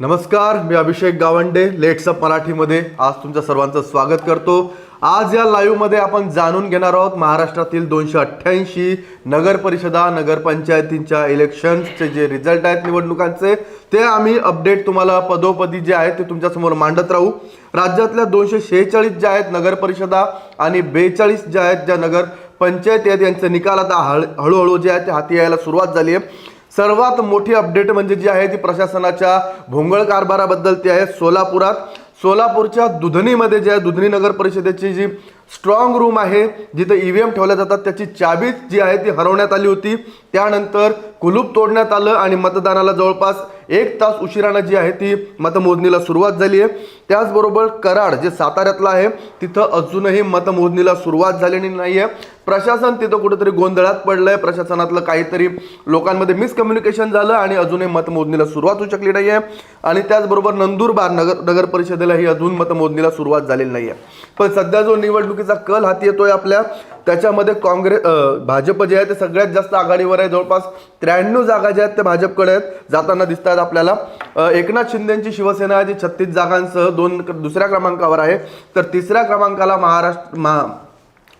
नमस्कार मी Abhishek Gawande let's up मराठीमध्ये. आज तुमच्या सर्वांचं स्वागत करतो. आज या लाईव्हमध्ये आपण जाणून घेणार आहोत महाराष्ट्रातील दोनशे अठ्ठ्याऐंशी नगरपरिषदा नगरपंचायतींच्या इलेक्शन्सचे जे रिझल्ट आहेत निवडणुकांचे ते आम्ही अपडेट तुम्हाला पदोपदी जे आहेत ते तुमच्यासमोर मांडत राहू. राज्यातल्या दोनशे शेहेचाळीस ज्या आहेत नगरपरिषदा आणि बेचाळीस ज्या आहेत ज्या नगर पंचायती आहेत यांचे निकाल आता हळ हळूहळू जे आहेत ते हाती यायला सुरुवात झाली आहे. सर्वात मोठी अपडेट म्हणजे जी आहे ती प्रशासनाच्या भोंगळ कारभाराबद्दल ती आहे सोलापुरात. सोलापूरच्या दुधनीमध्ये जे आहे दुधनी नगर परिषदेची जी स्ट्रॉंग रूम आहे जिथे ई व्ही एम ठेवल्या जातात त्याची चाबी जी आहे ती हरवण्यात आली होती. त्यानंतर कुलूप तोडण्यात आलं आणि मतदानाला जवळपास एक तास उशिरानं जी आहे ती मतमोजणीला सुरुवात झाली आहे. त्याचबरोबर कराड जे साताऱ्यातलं आहे तिथं अजूनही मतमोजणीला सुरुवात झालेली नाही आहे प्रशासन तिथं कुठेतरी गोंधळात पडलंय. प्रशासनातलं काहीतरी लोकांमध्ये मिसकम्युनिकेशन झालं आणि अजूनही मतमोजणीला सुरुवात होऊ शकली नाही आहे आणि त्याचबरोबर नंदुरबार नगर नगर परिषदेलाही अजून मतमोजणीला सुरुवात झालेली नाही आहे पण सध्या जो निवडणुकीचा कल हाती येतोय आपल्या त्याच्यामध्ये काँग्रेस भाजप जे आहे ते सगळ्यात जास्त आघाडीवर आहे. जवळपास त्र्याण्णव जागा ज्या आहेत त्या भाजपकडे आहेत. जाताना दिसत आहेत आपल्याला एकनाथ शिंदेची शिवसेना आहे जी छत्तीस जागांसह दोन दुसऱ्या क्रमांकावर आहे. तर तिसऱ्या क्रमांकाला महाराष्ट्र महा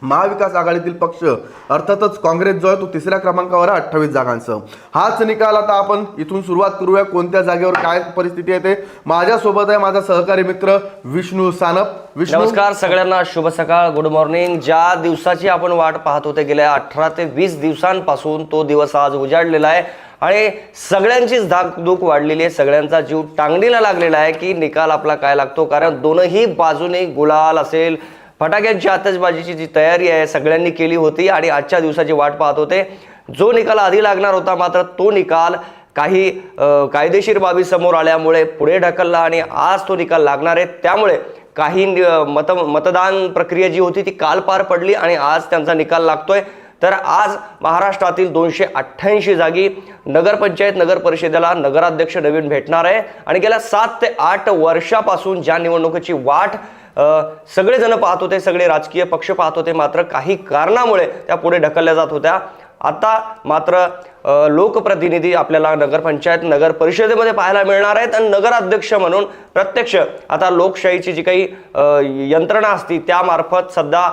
महाविकास आघाडीतील पक्ष अर्थातच काँग्रेस जो आहे तो तिसऱ्या क्रमांकावर आहे अठ्ठावीस जागांसह हाच निकाल आता आपण इथून सुरुवात करूया. कोणत्या जागेवर काय परिस्थिती आहे ते? माझ्यासोबत आहे माझा सहकारी मित्र विष्णू सानप. विष्णू? नमस्कार सगळ्यांना शुभ सकाळ गुड मॉर्निंग ज्या दिवसाची आपण वाट पाहत होते गेल्या अठरा ते वीस दिवसांपासून तो दिवस आज उजाडलेला आहे. आणि सगळ्यांचीच धाकधूक वाढलेली आहे. सगळ्यांचा जीव टांगणीला लागलेला आहे की निकाल आपला काय लागतो? कारण दोनही बाजूने गुलाल असेल फटाक्यांची आतषबाजीची जी तयारी आहे सगळ्यांनी केली होती आणि आजच्या दिवसाची वाट पाहत होते. जो निकाल आधी लागणार होता मात्र तो निकाल काही कायदेशीर बाबी समोर आल्यामुळे पुढे ढकलला आणि आज तो निकाल लागणार आहे. त्यामुळे काही मत मतदान प्रक्रिया जी होती ती काल पार पडली आणि आज त्यांचा निकाल लागतोय. तर आज महाराष्ट्रातील दोनशे अठ्ठ्याऐंशी जागी नगरपंचायत नगर परिषदेला नगराध्यक्ष नवीन भेटणार आहे. आणि गेल्या सात ते आठ वर्षापासून ज्या निवडणुकीची वाट सगळेजण पाहत होते सगळे राजकीय पक्ष पाहत होते मात्र काही कारणामुळे त्या पुढे ढकलल्या जात होत्या. आता मात्र लोकप्रतिनिधी आपल्याला नगरपंचायत नगर परिषदेमध्ये पाहायला मिळणार आहेत आणि नगराध्यक्ष म्हणून प्रत्यक्ष आता लोकशाहीची जी काही यंत्रणा असती त्यामार्फत सध्या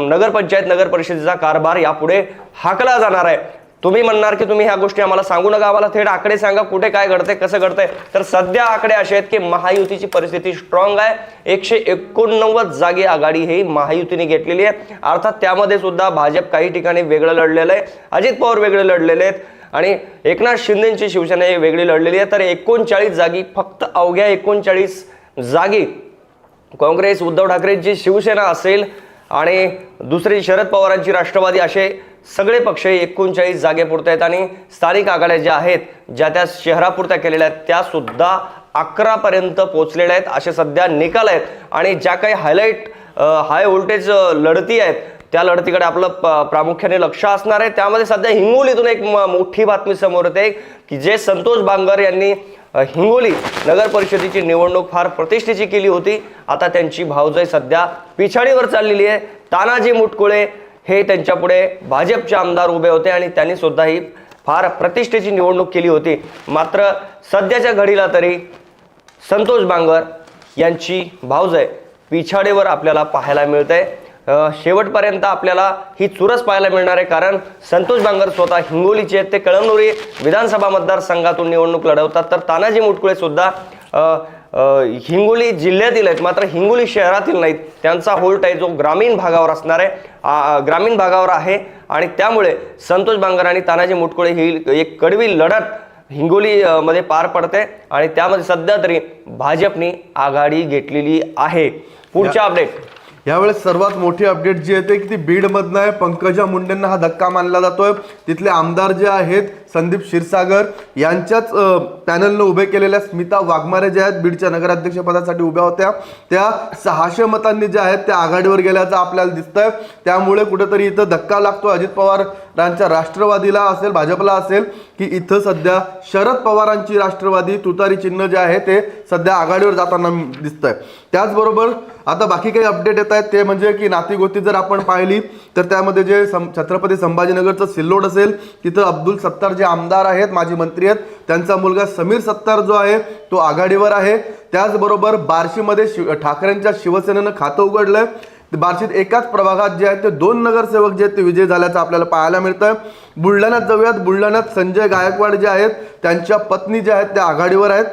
नगरपंचायत नगर परिषदेचा कारभार यापुढे हाकला जाणार आहे. तुम्ही म्हणणार की तुम्ही ह्या गोष्टी आम्हाला सांगू नका आम्हाला थेट आकडे सांगा कुठे काय घडतंय कसं घडतंय. तर सध्या आकडे असे आहेत की महायुतीची परिस्थिती स्ट्रॉंग आहे. एकशे एकोणनव्वद जागी आघाडी ही महायुतीने घेतलेली आहे. अर्थात त्यामध्ये सुद्धा भाजप काही ठिकाणी वेगळं लढलेलं आहे. अजित पवार वेगळे लढलेले आहेत. आणि एकनाथ शिंदेची शिवसेना ही वेगळी लढलेली आहे. तर एकोणचाळीस जागी फक्त अवघ्या एकोणचाळीस जागी काँग्रेस उद्धव ठाकरेंची शिवसेना असेल आणि दुसरी शरद पवारांची राष्ट्रवादी असे सगळे पक्ष एकोणचाळीस जागेपुरते आहेत आणि स्थानिक आघाड्या ज्या आहेत ज्या त्या शहरापुरत्या केलेल्या आहेत त्यासुद्धा अकरापर्यंत पोचलेल्या आहेत असे सध्या निकाल आहेत. आणि ज्या काही हायलाईट हाय व्होल्टेज लढती आहेत त्या लढतीकडे आपलं प- प्रामुख्याने लक्ष असणार आहे. त्यामध्ये सध्या हिंगोलीतून एक म- मोठी बातमी समोर येते की जे संतोष बांगर यांनी हिंगोली नगर परिषदेची निवडणूक फार प्रतिष्ठेची केली होती. आता त्यांची भावजय सध्या पिछाडीवर चाललेली आहे. तानाजी मुटकुळे हे त्यांच्या पुढे भाजपचे आमदार उभे होते आणि त्यांनी सुद्धा ही फार प्रतिष्ठेची निवडणूक केली होती. मात्र सध्याच्या घडीला तरी संतोष बांगर यांची भावजय पिछाडेवर आपल्याला पाहायला मिळते शेवटपर्यंत आपल्याला ही चुरस पाहायला मिळणार आहे कारण संतोष बांगर स्वतः हिंगोलीचे आहेत. ते कळमनुरी विधानसभा मतदारसंघातून निवडणूक लढवतात. तर तानाजी मुटकुळे सुद्धा हिंगोली जिल्ह्यातील आहेत मात्र हिंगोली शहरातील नाहीत. त्यांचा होल्ट आहे जो ग्रामीण भागावर असणार आहे ग्रामीण भागावर आहे. आणि त्यामुळे संतोष बांगर आणि तानाजी मुटकुळे ही एक कडवी लढत हिंगोली मध्ये पार पडते. आणि त्यामध्ये सध्या तरी भाजपने आघाडी घेतलेली आहे. पुढच्या अपडेट यावेळेस सर्वात मोठी अपडेट जी येते की ती बीडमधनं आहे. पंकजा मुंडेंना हा धक्का मानला जातोय. तिथले आमदार जे आहेत संदीप क्षीरसागर यांच्याच पॅनलनं उभे केलेल्या स्मिता वाघमारे ज्या आहेत बीडच्या नगराध्यक्षपदासाठी उभ्या होत्या. त्या सहाशे मतांनी ज्या आहेत त्या आघाडीवर गेल्याचं आपल्याला दिसतंय. त्यामुळे कुठेतरी इथं धक्का लागतो. अजित पवारांच्या राष्ट्रवादीला असेल भाजपला असेल की इथं सध्या शरद पवारांची राष्ट्रवादी तुतारी चिन्ह जे आहे ते सध्या आघाडीवर जाताना दिसतंय. त्याचबरोबर आता बाकी काही अपडेट येत आहेत ते म्हणजे की नातीगोती जर आपण पाहिली तर त्यामध्ये जे सं- छत्रपती संभाजीनगरचं सिल्लोड असेल तिथं अब्दुल सत्तार जे जे आमदार आहेत माजी मंत्री आहेत त्यांचा मुलगा समीर सत्तार जो आहे तो आघाडीवर आहे. त्याचबरोबर बार्शीमध्ये शिव ठाकरेंच्या शिवसेनेनं खातं उघडलं बार्शीत एकाच प्रभागात जे आहेत ते दोन नगरसेवक जे आहेत ते विजय झाल्याचं आपल्याला पाहायला मिळतं बुलढाण्यात जाऊयात. बुलढाण्यात संजय गायकवाड जे आहेत त्यांच्या पत्नी ज्या आहेत त्या आघाडीवर आहेत.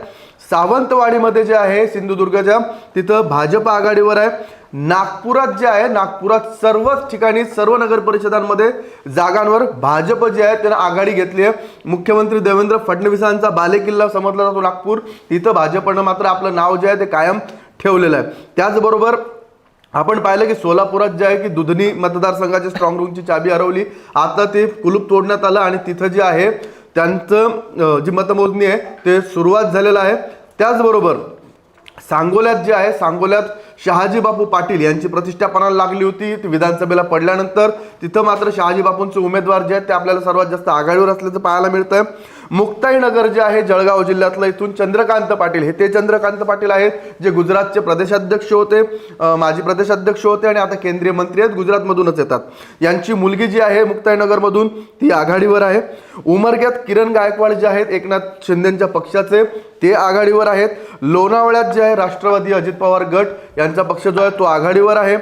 सावंतवाडीमध्ये जे आहे सिंधुदुर्गच्या तिथं भाजप आघाडीवर आहे. नागपुरात जे आहे नागपुरात सर्वच ठिकाणी सर्व नगर परिषदांमध्ये जागांवर भाजप जे आहे त्यानं आघाडी घेतली आहे. मुख्यमंत्री देवेंद्र फडणवीसांचा बालेकिल्ला समजला जातो नागपूर. तिथं भाजपनं मात्र आपलं नाव जे आहे ते कायम ठेवलेलं आहे. त्याचबरोबर आपण पाहिलं की सोलापुरात जे आहे की दुधनी मतदारसंघाची स्ट्रॉंग रूमची चाबी हरवली. आता ते कुलूप तोडण्यात आलं आणि तिथं जे आहे त्यांचं जी मतमोजणी आहे ते सुरुवात झालेलं आहे. त्याचबरोबर सांगोल्यात जे आहे सांगोल्यात शहाजीबापू पाटील यांची प्रतिष्ठा पणाला लागली होती. ती विधानसभेला पडल्यानंतर तिथं मात्र शहाजीबापूंचे उमेदवार जे आहेत ते आपल्याला सर्वात जास्त आघाडीवर असल्याचं पाहायला मिळतंय. मुक्ताईनगर जे आहे जळगाव जिल्ह्यातलं इथून चंद्रकांत पाटील हे ते चंद्रकांत पाटील आहेत जे गुजरातचे प्रदेशाध्यक्ष होते माजी प्रदेशाध्यक्ष होते आणि आता केंद्रीय मंत्री आहेत गुजरातमधूनच येतात. यांची मुलगी जी आहे मुक्ताईनगरमधून ती आघाडीवर आहे. उमरग्यात किरण गायकवाड जे आहेत एकनाथ शिंदेच्या पक्षाचे ते आघाडीवर आहेत. लोणावळ्यात जे आहे राष्ट्रवादी अजित पवार गट यांचा पक्ष जो आहे तो आघाडीवर आहे.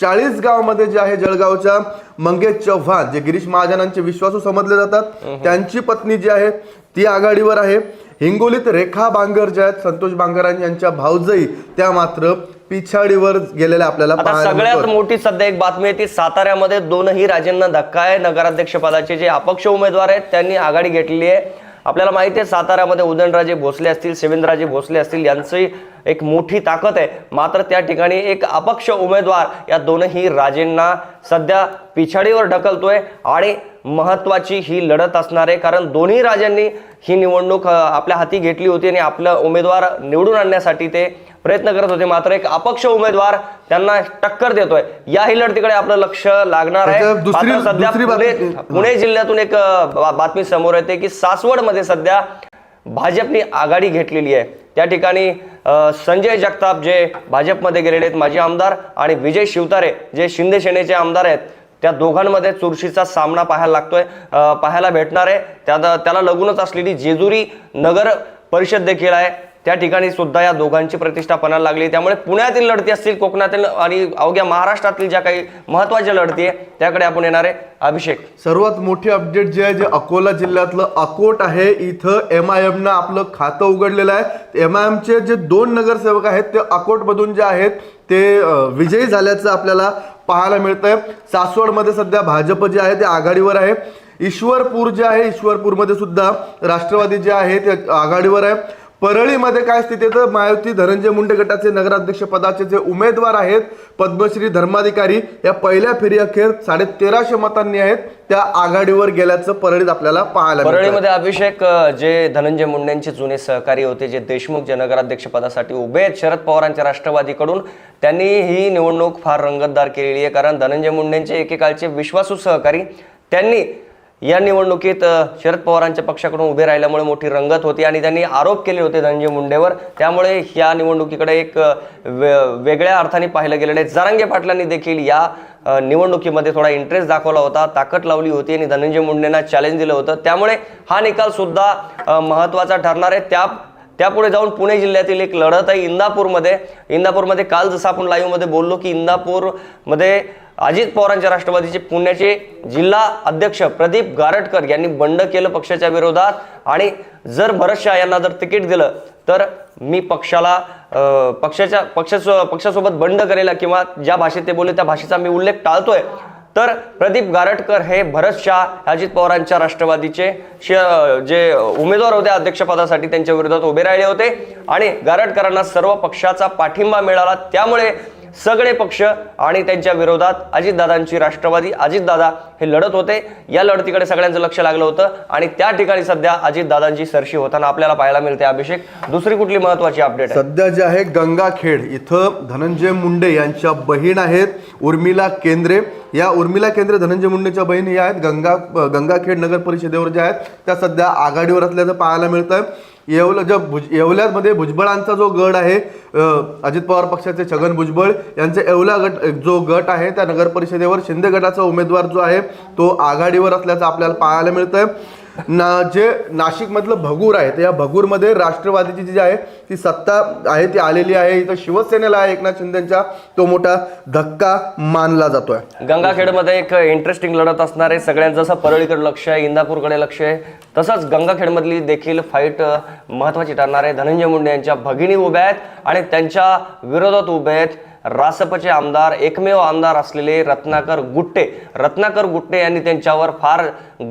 चाळीसमध्ये जे आहे जळगावच्या मंगेश चव्हाण जे गिरीश महाजनांचे विश्वासू समजले जातात. त्यांची पत्नी जी आहे ती आघाडीवर आहे. हिंगोलीत रेखा बांगर ज्या आहेत संतोष बांगरां यांच्या भाऊजई त्या मात्र पिछाडीवर गेलेल्या आपल्याला सगळ्यात. मोठी सध्या एक बातमी आहे ती साताऱ्यामध्ये दोनही राजेंना धक्का आहे. नगराध्यक्ष पदाचे जे अपक्ष उमेदवार आहेत त्यांनी आघाडी घेतलेली आहे. आपल्याला माहिती आहे साताऱ्यामध्ये उदयनराजे भोसले असतील शिवेंद्रराजे भोसले असतील यांची एक मोठी ताकद आहे. मात्र त्या ठिकाणी एक अपक्ष उमेदवार या दोनही राजेंना सध्या पिछाडीवर ढकलतोय आणि महत्वाची ही लढत असणार आहे. कारण दोन्ही राजांनी ही निवडणूक आपल्या हाती घेतली होती आणि आपला उमेदवार निवडून आणण्यासाठी ते प्रयत्न करत होते. मात्र एक अपक्ष उमेदवार त्यांना टक्कर देतोय. याही लढतीकडे आपलं लक्ष लागणार आहे. सध्या पुणे जिल्ह्यातून एक बातमी समोर येते की सासवडमध्ये सध्या भाजपनी आघाडी घेतलेली आहे. त्या ठिकाणी संजय जगताप जे भाजपमध्ये गेलेले आहेत माजी आमदार आणि विजय शिवतारे जे शिंदे सेनेचे आमदार आहेत त्या दोघांमध्ये चुरशीचा सामना पाहायला लागतोय पाहायला भेटणार आहे. त्या त्याला लगूनच असलेली जेजुरी नगर परिषद देखील आहे. त्या ठिकाणी सुद्धा या दोघांची प्रतिष्ठा पणाला लागली. त्यामुळे पुण्यातील लढती असतील कोकणातील आणि अवघ्या महाराष्ट्रातील ज्या काही महत्त्वाच्या लढती आहे त्याकडे आपण येणार आहे. अभिषेक. सर्वात मोठी अपडेट जे आहे जे अकोला जिल्ह्यातलं अकोट आहे इथं एम आय एमनं आपलं खातं उघडलेलं आहे. एम आय एमचे जे दोन नगरसेवक आहेत ते अकोटमधून जे आहेत ते विजयी झाल्याचं आपल्याला पाहायला मिळतंय. सासवडमध्ये सध्या भाजप जे आहे ते आघाडीवर आहे. ईश्वरपूर जे आहे ईश्वरपूरमध्ये सुद्धा राष्ट्रवादी जे आहे ते आघाडीवर आहे. परळीमध्ये काय स्थिती आहे? तर धनंजय मुंडे गटाचे नगराध्यक्ष पदाचे जे उमेदवार आहेत पद्मश्री धर्माधिकारी या पहिल्या फेरी अखेर साडे तेराशे मतांनी आहेत. त्या आघाडीवर गेल्याचं परळीत आपल्याला पाहायला परळीमध्ये अभिषेक जे धनंजय मुंडेंचे जुने सहकारी होते जे देशमुख जे नगराध्यक्ष पदासाठी उभे आहेत शरद पवारांच्या राष्ट्रवादीकडून त्यांनी ही निवडणूक फार रंगतदार केलेली आहे. कारण धनंजय मुंडेंचे एकेकाळचे विश्वासू सहकारी त्यांनी या निवडणुकीत शरद पवारांच्या पक्षाकडून उभे राहिल्यामुळे मोठी रंगत होती आणि त्यांनी आरोप केले होते धनंजय मुंडेवर. त्यामुळे या निवडणुकीकडे एक वे- वेगळ्या अर्थाने पाहिलं गेलेलं आहे. जरांगे पाटलांनी देखील या निवडणुकीमध्ये थोडा इंटरेस्ट दाखवला होता ताकद लावली होती आणि धनंजय मुंडेंना चॅलेंज दिलं होतं. त्यामुळे हा निकाल सुद्धा महत्त्वाचा ठरणार आहे. त्या त्यापुढे जाऊन पुणे जिल्ह्यातील एक लढत आहे इंदापूरमध्ये. इंदापूरमध्ये काल जसं आपण लाईव्हमध्ये बोललो की इंदापूरमध्ये अजित पवारांच्या राष्ट्रवादीचे पुण्याचे जिल्हा अध्यक्ष प्रदीप गारटकर यांनी बंड केलं पक्षाच्या विरोधात. आणि जर भरत शाह यांना जर तिकीट दिलं तर मी पक्षाला पक्षाच्या पक्षासो पक्षासोबत बंड करेल किंवा ज्या भाषेत ते बोलले त्या भाषेचा मी उल्लेख टाळतोय. तर प्रदीप गारटकर हे भरत शाह अजित पवारांच्या राष्ट्रवादीचे जे उमेदवार होते अध्यक्षपदासाठी त्यांच्या विरोधात उभे राहिले होते. आणि गारटकरांना सर्व पक्षाचा पाठिंबा मिळाला. त्यामुळे सगळे पक्ष आणि त्यांच्या विरोधात अजितदादांची राष्ट्रवादी अजितदादा हे लढत होते. या लढतीकडे सगळ्यांचं लक्ष लागलं होतं आणि त्या ठिकाणी सध्या अजितदादांची सरशी होताना आपल्याला पाहायला मिळते अभिषेक. दुसरी कुठली महत्वाची अपडेट सध्या जे आहे गंगाखेड इथं धनंजय मुंडे यांच्या बहीण आहेत उर्मिला केंद्रे. या उर्मिला केंद्रे धनंजय मुंडेच्या बहिणी या आहेत. गंगा गंगाखेड नगर परिषदेवर ज्या आहेत त्या सध्या आघाडीवर असल्याचं पाहायला मिळतं येवला ज्या भुज येवल्यामध्ये भुजबळांचा जो गड आहे अजित पवार पक्षाचे छगन भुजबळ यांचे येवला गट जो गट आहे त्या नगर परिषदेवर शिंदे गटाचा उमेदवार जो आहे तो आघाडीवर असल्याचं आपल्याला पाहायला मिळतं आहे ना जे नाशिकमधलं भगूर आहे तर या भगूरमध्ये राष्ट्रवादीची जी आहे ती सत्ता आहे ती आलेली आहे. इथं शिवसेनेला आहे एकनाथ शिंदेच्या तो मोठा धक्का मानला जातोय. गंगाखेडमध्ये एक इंटरेस्टिंग लढत असणार आहे. सगळ्यांचं जसं परळीकडे लक्ष आहे इंदापूरकडे लक्ष आहे तसंच गंगाखेडमधली देखील फाईट महत्वाची ठरणार आहे. धनंजय मुंडे यांच्या भगिनी उभ्या आहेत आणि त्यांच्या विरोधात उभे आहेत. रासपचे आमदार एकमेव आमदार असलेले रत्नाकर गुट्टे. रत्नाकर गुट्टे यांनी त्यांच्यावर फार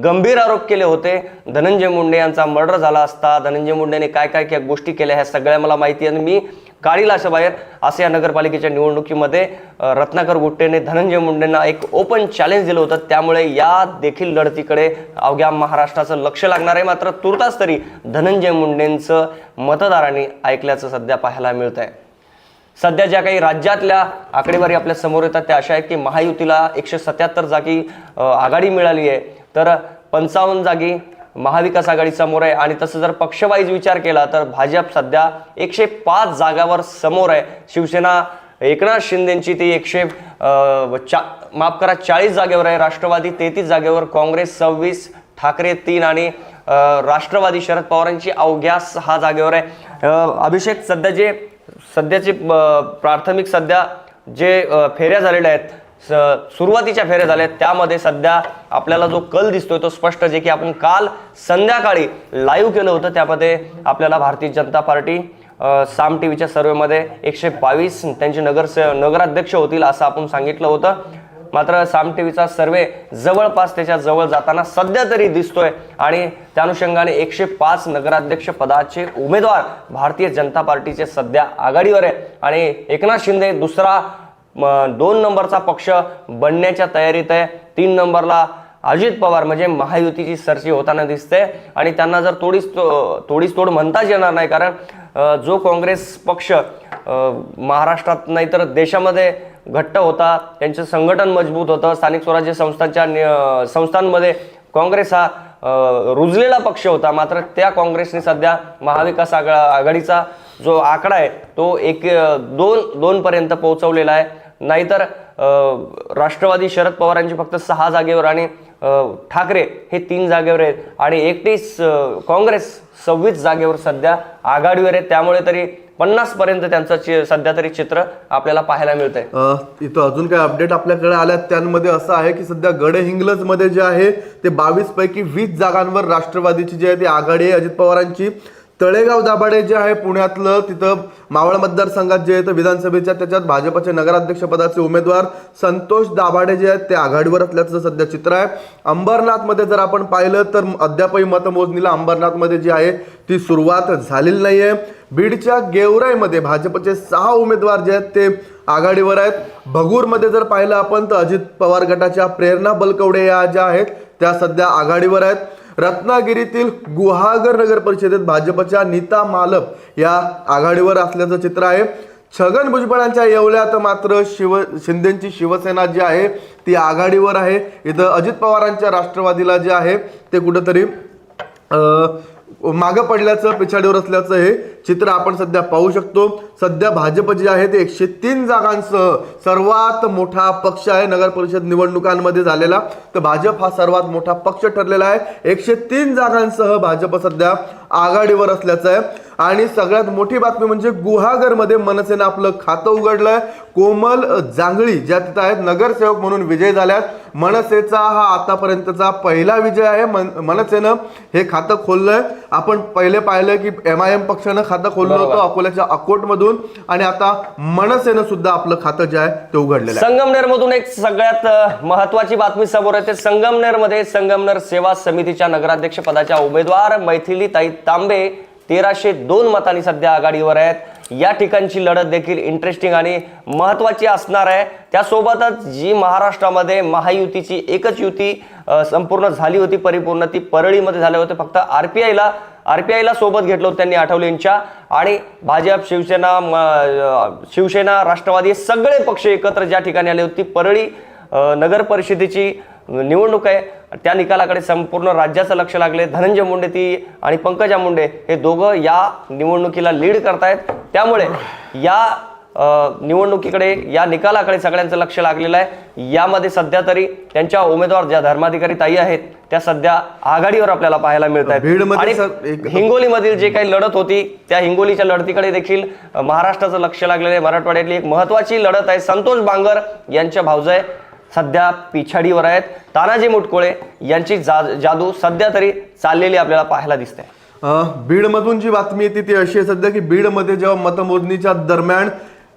गंभीर आरोप केले होते. धनंजय मुंडे यांचा मर्डर झाला असता धनंजय मुंडेने काय काय काय गोष्टी केल्या ह्या सगळ्या मला माहिती आहे. आणि मी काढील अशा बाहेर असं या नगरपालिकेच्या निवडणुकीमध्ये रत्नाकर गुट्टेने धनंजय मुंडेंना एक ओपन चॅलेंज दिलं होतं. त्यामुळे या देखील लढतीकडे अवघ्या महाराष्ट्राचं लक्ष लागणार आहे. मात्र तुर्तास तरी धनंजय मुंडेंचं मतदारांनी ऐकल्याचं सध्या पाहायला मिळत आहे सध्या ज्या काही राज्यातल्या आकडेवारी आपल्यासमोर येतात त्या अशा आहेत की महायुतीला एकशे सत्याहत्तर जागी आघाडी मिळाली आहे. तर पंचावन्न जागी महाविकास आघाडी समोर आहे आणि तसं जर पक्षवाईज विचार केला तर भाजप सध्या एकशे पाच जागावर समोर आहे. शिवसेना एकनाथ शिंदेची ती एकशे चा माफ करा चाळीस जागेवर आहे. राष्ट्रवादी तेहतीस जागेवर काँग्रेस सव्वीस ठाकरे तीन आणि राष्ट्रवादी शरद पवारांची अवघ्या सहा जागेवर आहे. अभिषेक सध्या जे सध्याचे प्राथमिक सध्या जे फेऱ्या झालेल्या आहेत स- सुरुवातीच्या फेऱ्या झाल्या आहेत त्यामध्ये सध्या आपल्याला जो कल दिसतोय तो स्पष्ट जे की आपण काल संध्याकाळी लाईव्ह केलं होतं. त्यामध्ये आपल्याला भारतीय जनता पार्टी साम टी व्हीच्या सर्वेमध्ये एकशे बावीस त्यांचे नगरस नगराध्यक्ष होतील असं आपण सांगितलं होतं. मात्र साम टीव्हीचा सर्वे जवळपास त्याच्याजवळ जाताना सध्या तरी दिसतोय. आणि त्या अनुषंगाने एकशे पाच नगराध्यक्ष पदाचे उमेदवार भारतीय जनता पार्टीचे सध्या आघाडीवर आहे. आणि एकनाथ शिंदे दुसरा दोन नंबरचा पक्ष बनण्याच्या तयारीत आहे. तीन नंबरला अजित पवार म्हणजे महायुतीची सरशी होताना दिसते आणि त्यांना जर थोडीच तो- थोडीच तोड म्हणताच येणार नाही कारण जो काँग्रेस पक्ष महाराष्ट्रात नाही तर देशामध्ये घट्ट होता त्यांचं संघटन मजबूत होतं स्थानिक स्वराज्य संस्थांच्या संस्थांमध्ये काँग्रेस हा रुजलेला पक्ष होता. मात्र त्या काँग्रेसने सध्या महाविकास आघा आघाडीचा जो आकडा आहे तो एक दोन दोनपर्यंत पोहोचवलेला आहे. नाहीतर राष्ट्रवादी शरद पवारांची फक्त सहा जागेवर आणि ठाकरे हे तीन जागेवर आहेत. आणि एकतीस काँग्रेस सव्वीस जागेवर सध्या आघाडीवर आहेत. त्यामुळे तरी पन्नास पर्यंत त्यांचं सध्या तरी चित्र आपल्याला पाहायला मिळतंय. आहे इथं अजून काही अपडेट आपल्याकडे आल्यात? त्यांमध्ये असं आहे की सध्या गडहिंग्लजमध्ये जे आहे ते बावीस पैकी वीस जागांवर राष्ट्रवादीची जी आहे ती आघाडी आहे. अजित पवारांची. तळेगाव दाभाडे जे आहे पुण्यातलं तिथं मावळ मतदारसंघात जे आहे तर विधानसभेच्या त्याच्यात भाजपचे नगराध्यक्ष पदाचे उमेदवार संतोष दाभाडे जे आहेत ते आघाडीवर असल्याचं सध्या चित्र आहे. अंबरनाथमध्ये जर आपण पाहिलं तर अद्यापही मतमोजणीला अंबरनाथमध्ये जी आहे ती सुरुवात झालेली नाही आहे बीडच्या गेवराईमध्ये भाजपचे सहा उमेदवार जे आहेत ते आघाडीवर आहेत. भगूरमध्ये जर पाहिलं आपण तर अजित पवार गटाच्या प्रेरणा बलकवडे या ज्या आहेत त्या सध्या आघाडीवर आहेत. रत्नागिरीतील गुहागर नगर परिषदेत भाजपच्या नीता मालप या आघाडीवर असल्याचं चित्र आहे. छगन भुजबळांच्या येवल्यात मात्र शिव शिंदेची शिवसेना जी आहे ती आघाडीवर आहे. इथं अजित पवारांच्या राष्ट्रवादीला जे आहे ते कुठंतरी मागं पडल्याचं पिछाडीवर असल्याचं हे चित्र आपण सध्या पाहू शकतो. सध्या भाजप जे आहे ते एकशे तीन जागांसह सर्वात मोठा पक्ष आहे नगर परिषद निवडणुकांमध्ये झालेला. तर भाजप हा सर्वात मोठा पक्ष ठरलेला आहे. एकशे तीन जागांसह भाजप सध्या आघाडीवर असल्याचं आहे. आणि सगळ्यात मोठी बातमी म्हणजे गुहागरमध्ये मनसेनं आपलं खातं उघडलंय. कोमल जांगळी ज्या तिथं आहेत नगरसेवक म्हणून विजय झाल्यात. मनसेचा हा आतापर्यंतचा पहिला विजय आहे. मन मनसेनं हे खातं खोललंय. आपण पहिले पाहिलं की एम आय एम पक्षानं खातं खोललं. होतं अकोल्याच्या अकोटमधून. आणि आता मनसेनं सुद्धा आपलं खातं जे आहे ते उघडलेलं संगमनेर मधून एक सगळ्यात महत्वाची बातमी समोर येते. संगमनेरमध्ये संगमनेर सेवा समितीच्या नगराध्यक्ष पदाच्या उमेदवार मैथिली ताई तांबे तेराशे दोन मतांनी सध्या आघाडीवर आहेत. या ठिकाणची लढत देखील इंटरेस्टिंग आणि महत्वाची असणार आहे. त्यासोबतच जी महाराष्ट्रामध्ये महायुतीची एकच युती संपूर्ण झाली होती परिपूर्ण ती परळीमध्ये झाले होते. फक्त आरपीआयला आरपीआयला सोबत घेतलं होतं त्यांनी आठवलेंच्या. आणि भाजप शिवसेना शिवसेना राष्ट्रवादी हे सगळे पक्ष एकत्र ज्या ठिकाणी आले होते परळी नगर परिषदेची निवडणूक आहे. त्या निकालाकडे संपूर्ण राज्याचं लक्ष लागले. धनंजय मुंडे ती आणि पंकजा मुंडे हे दोघं या निवडणुकीला लीड करतायत. त्यामुळे या निवडणुकीकडे या निकालाकडे सगळ्यांचं लक्ष लागलेलं आहे. यामध्ये सध्या तरी त्यांच्या उमेदवार ज्या धर्माधिकारी ताई आहेत त्या सध्या आघाडीवर आपल्याला पाहायला मिळत आहेत. आणि हिंगोलीमधील जे काही लढत होती त्या हिंगोलीच्या लढतीकडे देखील महाराष्ट्राचं लक्ष लागलेलं आहे. मराठवाड्यातली एक महत्वाची लढत आहे. संतोष बांगर यांच्या भावजय सध्या पिछाडीवर आहेत. तानाजी मुटकुळे यांची जा- जादू सध्या तरी चाललेली आपल्याला पाहायला दिसते. बीडमधून जी बातमी येते ती अशी आहे सध्या की बीडमध्ये जेव्हा मतमोजणीच्या दरम्यान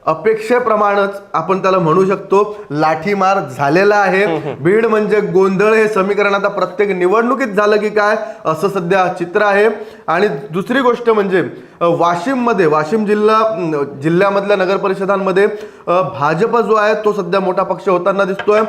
अपेक्षेप्रमाणेच आपण त्याला म्हणू शकतो लाठीमार झालेला आहे. बीड म्हणजे गोंधळ हे समीकरण आता प्रत्येक निवडणुकीत झालं की काय असं सध्या चित्र आहे. आणि दुसरी गोष्ट म्हणजे वाशिममध्ये वाशिम जिल्हा जिल्ह्यामधल्या नगरपरिषदांमध्ये भाजप जो आहे तो सध्या मोठा पक्ष होताना दिसतोय.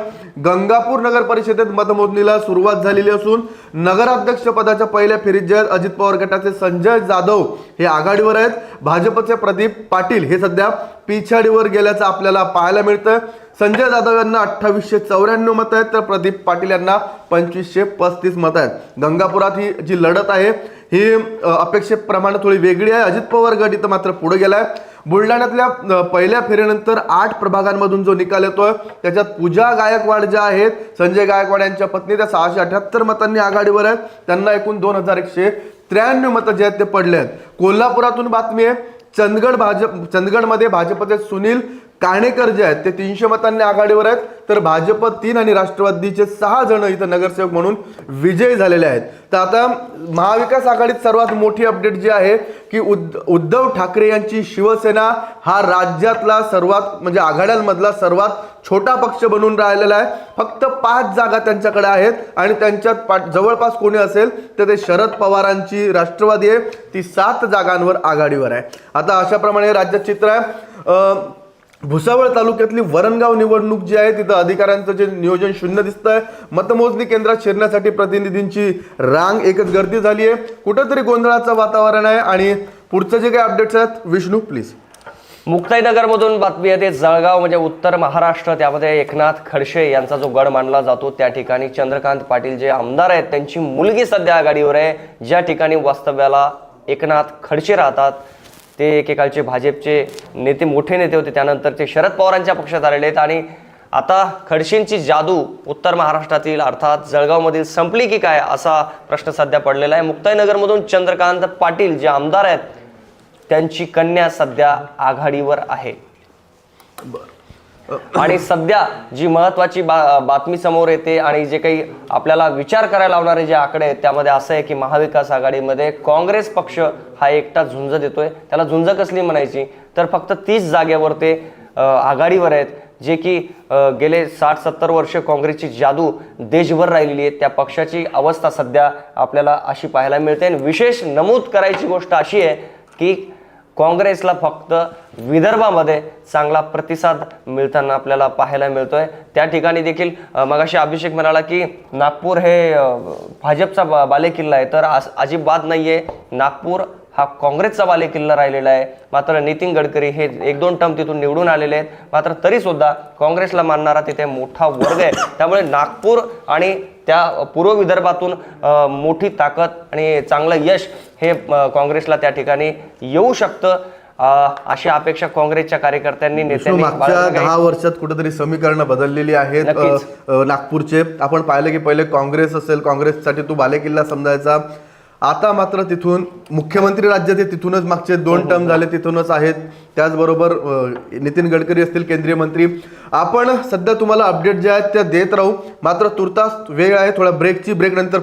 गंगापूर नगर परिषदेत मतमोजणीला सुरुवात झालेली असून नगराध्यक्ष पदाच्या पहिल्या फेरीत जे अजित पवार गटाचे संजय जाधव हे आघाडीवर आहेत. भाजपचे प्रदीप पाटील हे सध्या पिछाडीवर गेल्याचं आपल्याला पाहायला मिळतं संजय जाधव यांना अठ्ठावीसशे चौऱ्याण्णव मतं आहेत तर प्रदीप पाटील यांना पंचवीसशे पस्तीस मतं आहेत. गंगापुरात ही जी लढत आहे ही अपेक्षेप्रमाणे थोडी वेगळी आहे. अजित पवार गट इथं मात्र पुढे गेलाय. बुलढाण्यातल्या पहिल्या फेरीनंतर आठ प्रभागांमधून जो निकाल येतोय त्याच्यात पूजा गायकवाड ज्या आहेत संजय गायकवाड यांच्या पत्नी त्या सहाशे अठ्याहत्तर मतांनी आघाडीवर आहेत. त्यांना एकूण दोन हजार एकशे त्र्याण्णव मतं जे आहेत ते पडले आहेत. कोल्हापुरातून बातमी आहे चंदगड भाजप चंदगडमध्ये भाजपचे सुनील काणेकर जे आहेत ते तीनशे मतांनी आघाडीवर आहेत. तर भाजप तीन आणि राष्ट्रवादीचे सहा जण इथं नगरसेवक म्हणून विजयी झालेले आहेत. तर आता महाविकास आघाडीत सर्वात मोठी अपडेट जी आहे की उद्ध उद्धव ठाकरे यांची शिवसेना हा राज्यातला सर्वात म्हणजे आघाड्यांमधला सर्वात छोटा पक्ष बनून राहिलेला आहे. फक्त पाच जागा त्यांच्याकडे आहेत आणि त्यांच्यात पा- जवळपास कोणी असेल तर ते शरद पवारांची राष्ट्रवादी आहे. ती सात जागांवर आघाडीवर आहे. आता अशाप्रमाणे राज्यात चित्र आहे. भुसावळ तालुक्यातली वरणगाव निवडणूक जी आहे तिथं अधिकाऱ्यांचं जे नियोजन शून्य दिसतंय. मतमोजणी केंद्रात शिरण्यासाठी प्रतिनिधींची रांग एकच गर्दी झाली आहे कुठंतरी गोंधळाचं वातावरण आहे आणि पुढचं जे काही अपडेट्स आहेत विष्णू प्लीज मुक्ताईनगरमधून बातमी येते जळगाव म्हणजे उत्तर महाराष्ट्र त्यामध्ये एकनाथ खडसे यांचा जो गड मानला जातो त्या ठिकाणी चंद्रकांत पाटील जे आमदार आहेत त्यांची मुलगी सध्या आघाडीवर आहे. ज्या ठिकाणी वास्तव्याला एकनाथ खडसे राहतात ते एकेकाळचे भाजपचे नेते मोठे नेते होते. त्यानंतर ते शरद पवारांच्या पक्षात आलेले आहेत. आणि आता खडशेंची जादू उत्तर महाराष्ट्रातील अर्थात जळगावमधील संपली की काय असा प्रश्न सध्या पडलेला आहे. मुक्ताईनगरमधून चंद्रकांत पाटील जे आमदार आहेत त्यांची कन्या सध्या आघाडीवर आहे. बरं. आणि सध्या जी महत्वाची बा बातमी समोर येते आणि जे काही आपल्याला विचार करायला लावणारे जे आकडे आहेत त्यामध्ये असं आहे की महाविकास आघाडीमध्ये काँग्रेस पक्ष हा एकटा झुंज देतोय. त्याला झुंज कसली म्हणायची? तर फक्त तीस जागेवर ते आघाडीवर आहेत जे की गेले साठ सत्तर वर्ष काँग्रेसची जादू देशभर राहिलेली आहे. त्या पक्षाची अवस्था सध्या आपल्याला अशी पाहायला मिळते. आणि विशेष नमूद करायची गोष्ट अशी आहे की काँग्रेसला फक्त विदर्भामध्ये चांगला प्रतिसाद मिळताना आपल्याला पाहायला मिळतोय. त्या ठिकाणी देखील मगाशी अभिषेक म्हणाला की नागपूर हे भाजपचा बा- बालेकिल्ला आहे. तर आज अजिबात आहे नागपूर हा काँग्रेसचा बालेकिल्ला राहिलेला आहे. मात्र नितीन गडकरी हे एक दोन टर्म तिथून निवडून आलेले आहेत. मात्र तरीसुद्धा काँग्रेसला मानणारा तिथे मोठा वर्ग आहे. त्यामुळे नागपूर आणि त्या पूर्व विदर्भातून मोठी ताकद आणि चांगलं यश हे काँग्रेसला त्या ठिकाणी येऊ शकतं. अशी अपेक्षा काँग्रेसच्या कार्यकर्त्यांनी नेत्यांनी मागच्या. दहा वर्षात कुठेतरी समीकरणं बदललेली आहेत नागपूरचे. आपण पाहिलं की पहिले काँग्रेस असेल काँग्रेससाठी तो बालेकिल्ला समजायचा. आता मात्र तिथून मुख्यमंत्री राज्यात हे तिथूनच मागचे दोन टर्म झाले तिथूनच आहेत. त्याचबरोबर नितीन गडकरी असतील केंद्रीय मंत्री. आपण सध्या तुम्हाला अपडेट जे आहेत त्या देत राहू. मात्र तुर्तास वेळ आहे थोड्या ब्रेकची ब्रेक नंतर